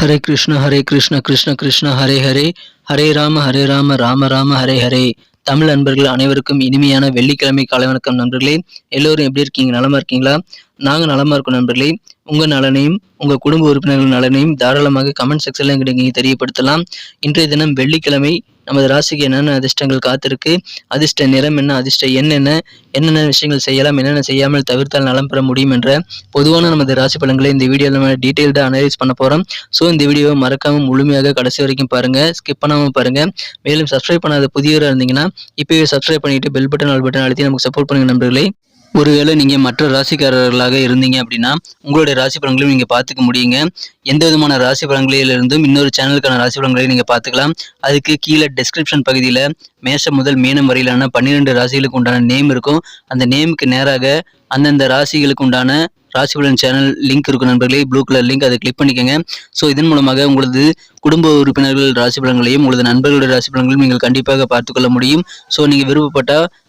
ஹரே கிருஷ்ண ஹரே கிருஷ்ண கிருஷ்ண கிருஷ்ண ஹரே ஹரே. ஹரே ராம ஹரே ராம ராம ராம ஹரே ஹரே. தமிழ் நண்பர்கள் அனைவருக்கும் இனிமையான வெள்ளிக்கிழமை காலை வணக்கம் நண்பர்களே. எல்லோரும் எப்படி இருக்கீங்க? நலமா இருக்கீங்களா? நாங்கள் நலமா இருக்கோம் நண்பர்களே. உங்க நலனையும் உங்க குடும்ப உறுப்பினர்கள் நலனையும் தாராளமாக கமெண்ட் செக்ஷன்ல எங்களுக்கு தெரியப்படுத்தலாம். இன்றைய தினம் வெள்ளிக்கிழமை நமது ராசிக்கு என்னென்ன அதிர்ஷ்டங்கள் காத்திருக்கு? அதிர்ஷ்ட நிறம் என்ன? அதிர்ஷ்ட எண் என்ன? என்னென்ன விஷயங்கள் செய்யலாம்? என்னென்ன செய்யாமல் தவிர்த்தால் நலம் பெற முடியும் என்ற பொதுவான நமது ராசி பலன்களை இந்த வீடியோவில் நம்ம டீட்டெயில்டாக அனலைஸ் பண்ண போகிறோம் ஸோ இந்த வீடியோவை மறக்காமல் முழுமையாக கடைசி வரைக்கும் பாருங்கள் ஸ்கிப் பண்ணாமல் பாருங்கள் மேலும் சப்ஸ்கிரைப் பண்ணாத புதியவராக இருந்தீங்கன்னா இப்போவே சப்ஸ்கிரைப் பண்ணிட்டு பெல் பட்டன் ஆல் பட்டன் அழுத்தி நமக்கு சப்போர்ட் பண்ணுங்க நண்பர்களே. ஒருவேளை நீங்கள் மற்ற ராசிக்காரர்களாக இருந்தீங்க அப்படின்னா உங்களுடைய ராசி பலன்களையும் நீங்கள் பார்த்துக்க முடியுங்க. எந்த விதமான ராசி பலன்களிலிருந்தும் இன்னொரு சேனலுக்கான ராசி பலன்களை நீங்கள் பார்த்துக்கலாம். அதுக்கு கீழே டெஸ்கிரிப்ஷன் பகுதியில் மேஷம் முதல் மீனம் வரையிலான பன்னிரெண்டு ராசிகளுக்கு உண்டான நேம் இருக்கும். அந்த நேமுக்கு நேராக அந்தந்த ராசிகளுக்கு உண்டான ராசி பலன் சேனல் லிங்க் இருக்கும் நண்பர்களே. ப்ளூ கலர் லிங்க் அதை கிளிக் பண்ணிக்கோங்க. ஸோ இதன் மூலமாக உங்களது குடும்ப உறுப்பினர்கள் ராசி பலன்களையும் உங்களது நண்பர்களுடைய ராசி பலன்களையும் நீங்கள் கண்டிப்பாக பார்த்துக்கொள்ள முடியும். ஸோ நீங்கள் விருப்பப்பட்டால்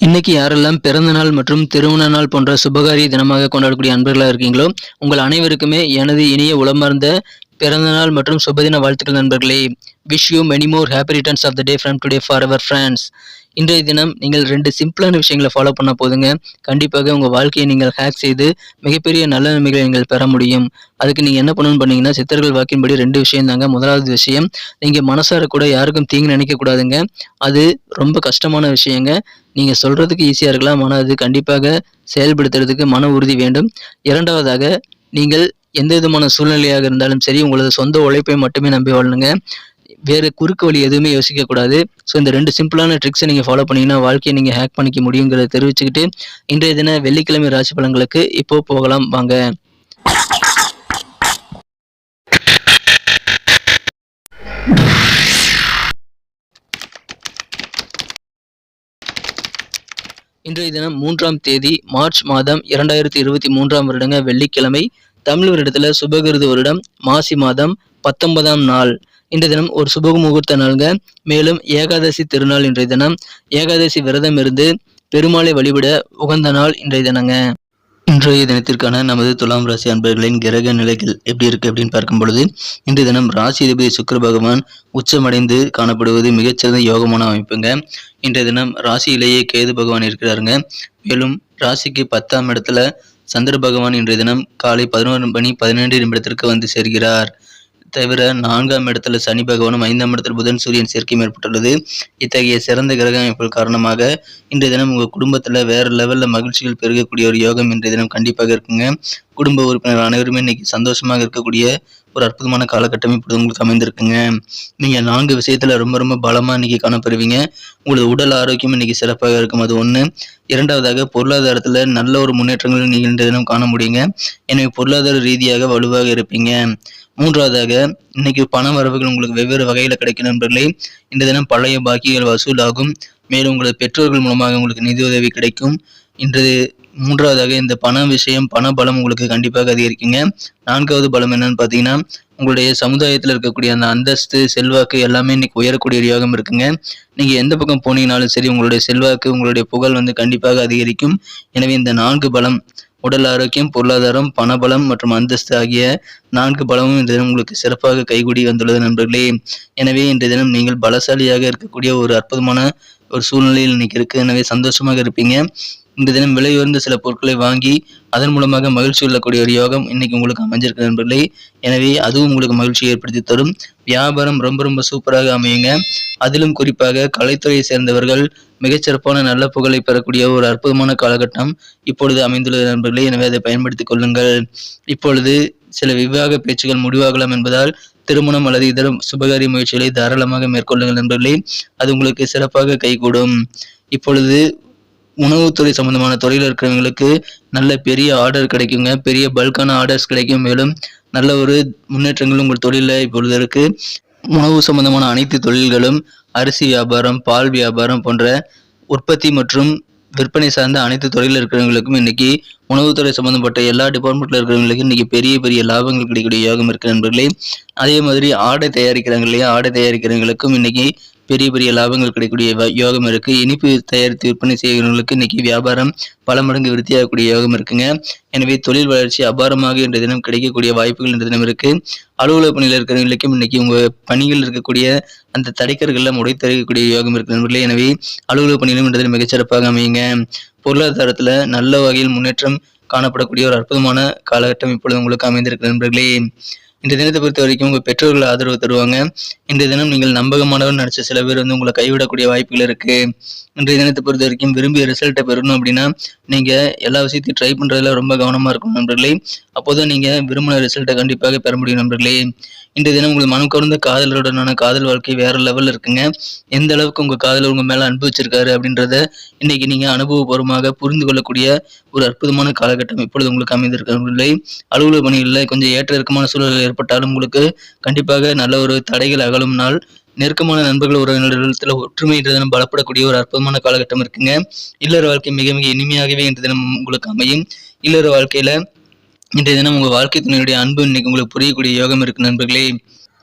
இன்னைக்கு யாரெல்லாம் பிறந்த நாள் மற்றும் திருமண நாள் போன்ற சுபகாரிய தினமாக கொண்டாடக்கூடிய அன்பர்களாக இருக்கீங்களோ உங்கள் அனைவருக்குமே எனது இனிய உளமார்ந்த பிறந்த நாள் மற்றும் சுபதின வாழ்த்துக்கள் நண்பர்களே. Wish you many more happy returns of the day from today for our friends இன்றைய தினம் நீங்கள் ரெண்டு சிம்பிளான விஷயங்களை ஃபாலோ பண்ண போதுங்க. கண்டிப்பாக உங்கள் வாழ்க்கையை நீங்கள் ஹேக் செய்து மிகப்பெரிய நல்ல நன்மைகளை நீங்கள் பெற முடியும். அதுக்கு நீங்கள் என்ன பண்ணணும்னு பண்ணீங்கன்னா சித்தர்கள் வாக்கின்படி ரெண்டு விஷயம் தாங்க. முதலாவது விஷயம் நீங்கள் மனசார கூட யாருக்கும் தீங்கு நினைக்கக்கூடாதுங்க அது ரொம்ப கஷ்டமான விஷயங்க. நீங்கள் சொல்கிறதுக்கு ஈஸியாக இருக்கலாம். ஆனால் அது கண்டிப்பாக செயல்படுத்துறதுக்கு மன உறுதி வேண்டும். இரண்டாவதாக நீங்கள் எந்த விதமான சூழ்நிலையாக இருந்தாலும் சரி உங்களது சொந்த உழைப்பை மட்டுமே நம்பி வாழணுங்க வேறு குறுக்கு வழி எதுவுமே யோசிக்கக்கூடாது ஸோ இந்த ரெண்டு சிம்பிளான ட்ரிக்ஸை நீங்கள் ஃபாலோ பண்ணிங்கன்னா வாழ்க்கையை நீங்கள் ஹேக் பண்ணிக்க முடியுங்கிறத தெரிவிச்சுக்கிட்டு இன்றைய தின வெள்ளிக்கிழமை ராசி பலன்களுக்கு இப்போ போகலாம். வாங்க. இன்றைய தினம் மூன்றாம் தேதி மார்ச் மாதம் இரண்டாயிரத்தி இருபத்தி மூன்றாம் வருடங்க வெள்ளிக்கிழமை தமிழ் வருடத்துல சுபகிருது வருடம் மாசி மாதம் பத்தொன்பதாம் நாள். இன்றைய தினம் ஒரு சுப முகூர்த்த நாளுங்க. மேலும் ஏகாதசி திருநாள் இன்றைய தினம். ஏகாதசி விரதம் இருந்து பெருமாளை வழிபட உகந்த நாள் இன்றைய தினங்க. இன்றைய தினத்திற்கான நமது துலாம் ராசி அன்பர்களின் கிரக நிலைகள் எப்படி இருக்கு அப்படின்னு பார்க்கும் பொழுது இன்றைய தினம் ராசி அதிபதி சுக்கர பகவான் உச்சமடைந்து காணப்படுவது மிகச்சிறந்த யோகமான அமைப்புங்க. இன்றைய தினம் ராசியிலேயே கேது பகவான் இருக்கிறாருங்க. மேலும் ராசிக்கு பத்தாம் இடத்துல சந்திர பகவான் இன்றைய தினம் காலை பதினோரு மணி பதினெண்டு நிமிடத்திற்கு வந்து சேர்கிறார். தவிர நான்காம் இடத்துல சனி பகவானும் ஐந்தாம் இடத்துல புதன் சூரியன் சேர்க்கை ஏற்பட்டுள்ளது. இத்தகைய சிறந்த கிரக அமைப்புகள் காரணமாக இன்றைய தினம் உங்கள் குடும்பத்தில் வேற லெவலில் மகிழ்ச்சிகள் பெருகக்கூடிய ஒரு யோகம் இன்றைய தினம் கண்டிப்பாக இருக்குங்க. குடும்ப உறுப்பினர் அனைவருமே இன்னைக்கு சந்தோஷமாக இருக்கக்கூடிய ஒரு அற்புதமான காலகட்டம் இப்படி உங்களுக்கு அமைந்திருக்குங்க. நீங்கள் நான்கு விஷயத்தில் ரொம்ப ரொம்ப பலமாக இன்னைக்கு காணப்படுவீங்க. உங்களது உடல் ஆரோக்கியம் இன்னைக்கு சிறப்பாக இருக்கும். அது ஒன்று இரண்டாவதாக பொருளாதாரத்தில் நல்ல ஒரு முன்னேற்றங்களை நீங்கள் இன்றைய தினம் காண முடியுங்க. எனவே பொருளாதார ரீதியாக வலுவாக இருப்பீங்க. மூன்றாவதாக இன்னைக்கு பண வரவுகள் உங்களுக்கு வெவ்வேறு வகையில் கிடைக்கும் நண்பர்களே. இந்த தினம் பழைய பாக்கிகள் வசூலாகும். மேலும் உங்களது பெற்றோர்கள் மூலமாக உங்களுக்கு நிதி உதவி கிடைக்கும். இன்று மூன்றாவதாக இந்த பண விஷயம் பண பலம் உங்களுக்கு கண்டிப்பாக அதிகரிக்குங்க. நான்காவது பலம் என்னன்னு பார்த்தீங்கன்னா உங்களுடைய சமுதாயத்தில் இருக்கக்கூடிய அந்த அந்தஸ்து செல்வாக்கு எல்லாமே இன்னைக்கு உயரக்கூடிய யோகம் இருக்குங்க. நீங்கள் எந்த பக்கம் போனீங்கனாலும் சரி உங்களுடைய செல்வாக்கு உங்களுடைய புகழ் வந்து கண்டிப்பாக அதிகரிக்கும். எனவே இந்த நான்கு பலம் உடல் ஆரோக்கியம் பொருளாதாரம் பணபலம் மற்றும் அந்தஸ்து ஆகிய நான்கு பலமும் இந்த தினம் உங்களுக்கு சிறப்பாக கைகூடி வந்துள்ளது நண்பர்களே. எனவே இன்றைய தினம் நீங்கள் பலசாலியாக இருக்கக்கூடிய ஒரு அற்புதமான ஒரு சூழ்நிலையில் இன்னைக்கு இருக்கு. எனவே சந்தோஷமாக இருப்பீங்க. இந்த தினம் விலை உயர்ந்த சில பொருட்களை வாங்கி அதன் மூலமாக மகிழ்ச்சி கொள்ளக்கூடிய ஒரு யோகம் இன்னைக்கு உங்களுக்கு அமைஞ்சிருக்கு நண்பர்களே. எனவே அதுவும் உங்களுக்கு மகிழ்ச்சியை ஏற்படுத்தி தரும். வியாபாரம் ரொம்ப ரொம்ப சூப்பராக அமையுங்க. அதிலும் குறிப்பாக கலைத்துறையை சேர்ந்தவர்கள் மிகச்சிறப்பான நல்ல புகழை பெறக்கூடிய ஒரு அற்புதமான காலகட்டம் இப்பொழுது அமைந்துள்ளது நண்பர்களே. எனவே அதை பயன்படுத்திக் கொள்ளுங்கள். இப்பொழுது சில விவாக பேச்சுகள் முடிவாகலாம் என்பதால் திருமணம் அல்லது இதர சுபகாரிய முயற்சிகளை தாராளமாக மேற்கொள்ளுங்கள் நண்பர்களே. அது உங்களுக்கு சிறப்பாக கைகூடும். இப்பொழுது உணவுத்துறை சம்பந்தமான தொழில் இருக்கிறவங்களுக்கு நல்ல பெரிய ஆர்டர் கிடைக்குங்க. பெரிய பல்கான ஆர்டர்ஸ் கிடைக்கும். மேலும் நல்ல ஒரு முன்னேற்றங்கள் உங்கள் தொழிலில் இப்பொழுது இருக்குது உணவு சம்பந்தமான அனைத்து தொழில்களும் அரிசி வியாபாரம் பால் வியாபாரம் போன்ற உற்பத்தி மற்றும் விற்பனை சார்ந்த அனைத்து தொழில் இருக்கிறவங்களுக்கும் இன்னைக்கு உணவுத்துறை சம்பந்தப்பட்ட எல்லா டிபார்ட்மெண்ட்ல இருக்கிறவங்களுக்கு இன்னைக்கு பெரிய பெரிய லாபங்கள் கிடைக்கக்கூடிய யோகம் இருக்கு நண்பர்களே. அதே மாதிரி ஆடை தயாரிக்கிறாங்க இல்லையா? ஆடை தயாரிக்கிறவங்களுக்கும் இன்னைக்கு பெரிய பெரிய லாபங்கள் கிடைக்கக்கூடிய யோகம் இருக்கு. இனிப்பு தயாரித்து விற்பனை செய்கிறவங்களுக்கு இன்னைக்கு வியாபாரம் பல மடங்கு விருத்தியாகக்கூடிய யோகம் இருக்குங்க. எனவே தொழில் வளர்ச்சி அபாரமாக இன்றைய தினம் கிடைக்கக்கூடிய வாய்ப்புகள் இன்றைய தினம் இருக்கு. அலுவலக பணியில் இருக்கிறவங்களுக்கும் இன்னைக்கு உங்க பணியில் இருக்கக்கூடிய அந்த தடைக்கர்கள்லாம் உடைத்தறிக்கக்கூடிய யோகம் இருக்கு நண்பர்களே. எனவே அலுவலக பணியிலும் இன்றைய தினம் மிகச்சிறப்பாக அமையுங்க. பொருளாதாரத்துல நல்ல வகையில் முன்னேற்றம் காணப்படக்கூடிய ஒரு அற்புதமான காலகட்டம் இப்பொழுது உங்களுக்கு அமைந்திருக்கு நண்பர்களே. இந்த தினத்தை பொறுத்த வரைக்கும் உங்கள் பெற்றோர்கள் ஆதரவு தருவாங்க. இந்த தினம் நீங்கள் நம்பகமானவர் நினச்ச சில பேர் வந்து உங்களை கைவிடக்கூடிய வாய்ப்புகள் இருக்கு. இன்றைய தினத்தை பொறுத்த வரைக்கும் விரும்பிய ரிசல்ட்டை பெறணும் அப்படின்னா நீங்க எல்லா விஷயத்தையும் ட்ரை பண்றதுல ரொம்ப கவனமா இருக்கும் நண்பர்களே. அப்போதான் நீங்க விரும்பின ரிசல்ட்டை கண்டிப்பாக பெற முடியும் நண்பர்களே. இந்த தினம் உங்கள் மனம் கவர்ந்த காதலருடனான காதல் வாழ்க்கை வேற லெவலில் இருக்குங்க. எந்த அளவுக்கு உங்க காதலர் உங்க மேல அன்பு வச்சிருக்காரு அப்படின்றத இன்னைக்கு நீங்க அனுபவபூர்வமாக புரிந்து கொள்ளக்கூடிய ஒரு அற்புதமான காலகட்டம் இப்பொழுது உங்களுக்கு அமைந்திருக்கவில்லை அலுவலக பணிகளில் கொஞ்சம் ஏற்ற இறக்கமான சூழல் ஏற்பட்டாலும் உங்களுக்கு கண்டிப்பாக நல்ல ஒரு தடைகள் அகலும் நாள். நெருக்கமான நண்பர்கள் உறவினர்களிடத்தில் ஒற்றுமை என்ற தினம் பலப்படக்கூடிய ஒரு அற்புதமான காலகட்டம் இருக்குங்க. இல்லற வாழ்க்கை மிக மிக இனிமையாகவே இன்று தினம் உங்களுக்கு அமையும். இல்லற வாழ்க்கையில இன்றைய தினம் உங்கள் வாழ்க்கை துணையுடைய அன்பு இன்னைக்கு உங்களுக்கு புரியக்கூடிய யோகம் இருக்கு நண்பர்களே.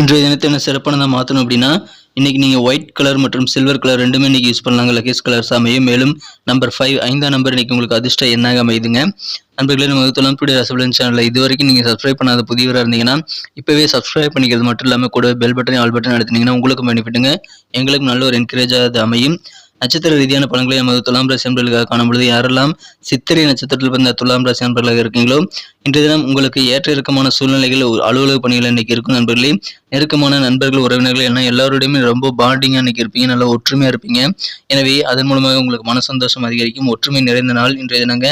இன்றைய தினத்தை என்ன சிறப்பானதாக மாற்றணும் அப்படின்னா இன்னைக்கு நீங்கள் ஒயிட் கலர் மற்றும் சில்வர் கலர் ரெண்டுமே இன்னைக்கு யூஸ் பண்ணலாங்க. லக்கேஜ் கலர்ஸ் அமையும் மேலும் நம்பர் ஃபைவ் ஐந்தாம் நம்பர் இன்னைக்கு உங்களுக்கு அதிர்ஷ்ட என்னாக அமையுதுங்க. நண்பர்களே நம்ம தொழில்நுட்ப ரசபலன் சேனலில் இது வரைக்கும் நீங்கள் சப்ஸ்கிரைப் பண்ணாத புதியவராக இருந்தீங்கன்னா இப்போவே சப்ஸ்கிரைப் பண்ணிக்கிறது மட்டும் இல்லாமல் கூட பெல் பட்டன் ஆல் பட்டன் எடுத்தீங்கன்னா உங்களுக்கும் பெனிஃபிட்டுங்க எங்களுக்கு நல்ல ஒரு என்கரேஜாக அது அமையும். நட்சத்திர ரீதியான பலன்களை நமது துலாம் ராசி அன்பர்களுக்காக காணும்பொழுது யாரெல்லாம் சித்திரை நட்சத்திரத்தில் பிறந்த துலாம் ராசி அன்பர்களாக இருக்கீங்களோ இன்றைய தினம் உங்களுக்கு ஏற்ற இறக்கமான சூழ்நிலைகள் அலுவலக பணிகள் இன்னைக்கு இருக்கும் நண்பர்களே. நெருக்கமான நண்பர்கள் உறவினர்கள் எல்லாம் எல்லாரோடையுமே ரொம்ப பாண்டிங்காக இன்னைக்கு இருப்பீங்க நல்லா ஒற்றுமையாக இருப்பீங்க. எனவே அதன் மூலமாக உங்களுக்கு மன சந்தோஷம் அதிகரிக்கும் ஒற்றுமை நிறைந்த நாள் இன்றைய தினங்க.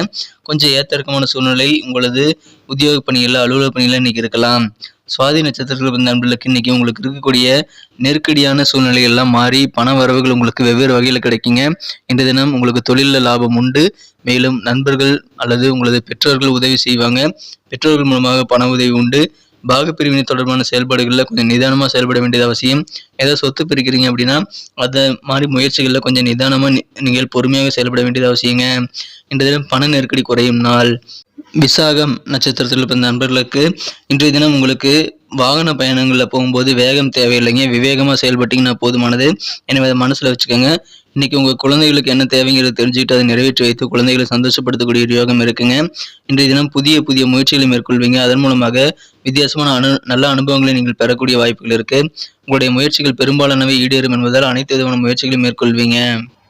கொஞ்சம் ஏற்ற இறக்கமான சூழ்நிலை உங்களது உத்தியோக பணிகளில் அலுவலக பணிகளில் இன்னைக்கு இருக்கலாம். சுவாதி நட்சத்திரத்தில் பிறந்த நண்பர்களுக்கு இன்னைக்கு உங்களுக்கு இருக்கக்கூடிய நெருக்கடியான சூழ்நிலைகள் எல்லாம் மாறி பண வரவுகள் உங்களுக்கு வெவ்வேறு வகையில் கிடைக்குங்க. இந்த தினம் உங்களுக்கு தொழிலில் லாபம் உண்டு. மேலும் நண்பர்கள் அல்லது உங்களது பெற்றோர்கள் உதவி செய்வாங்க. பெற்றோர்கள் மூலமாக பண உதவி உண்டு. பாகப்பிரிவினை தொடர்பான செயல்பாடுகளில் கொஞ்சம் நிதானமாக செயல்பட வேண்டியது அவசியம். ஏதாவது சொத்து பிரிக்கிறீங்க அப்படின்னா அதை மாதிரி முயற்சிகளில் கொஞ்சம் நிதானமாக நீங்கள் பொறுமையாக செயல்பட வேண்டியது அவசியங்க. இந்த தினம் பண நெருக்கடி குறையும் நாள். விசாகம் நட்சத்திரத்தில் பிறந்த நண்பர்களுக்கு இன்றைய தினம் உங்களுக்கு வாகன பயணங்களில் போகும்போது வேகம் தேவையில்லைங்க. விவேகமாக செயல்பட்டீங்கன்னா போதுமானது. எனவே அதை மனசில் வச்சுக்கோங்க. இன்றைக்கி உங்கள் குழந்தைகளுக்கு என்ன தேவைங்கிறத தெரிஞ்சுக்கிட்டு அதை நிறைவேற்றி வைத்து குழந்தைகளை சந்தோஷப்படுத்தக்கூடிய ஒரு யோகம் இருக்குங்க. இன்றைய தினம் புதிய புதிய முயற்சிகளை மேற்கொள்வீங்க. அதன் மூலமாக வித்தியாசமான அனு நல்ல அனுபவங்களை நீங்கள் பெறக்கூடிய வாய்ப்புகள் இருக்குது உங்களுடைய முயற்சிகள் பெரும்பாலானவை ஈடேறும் என்பதால் அனைத்து விதமான முயற்சிகளையும் மேற்கொள்வீங்க.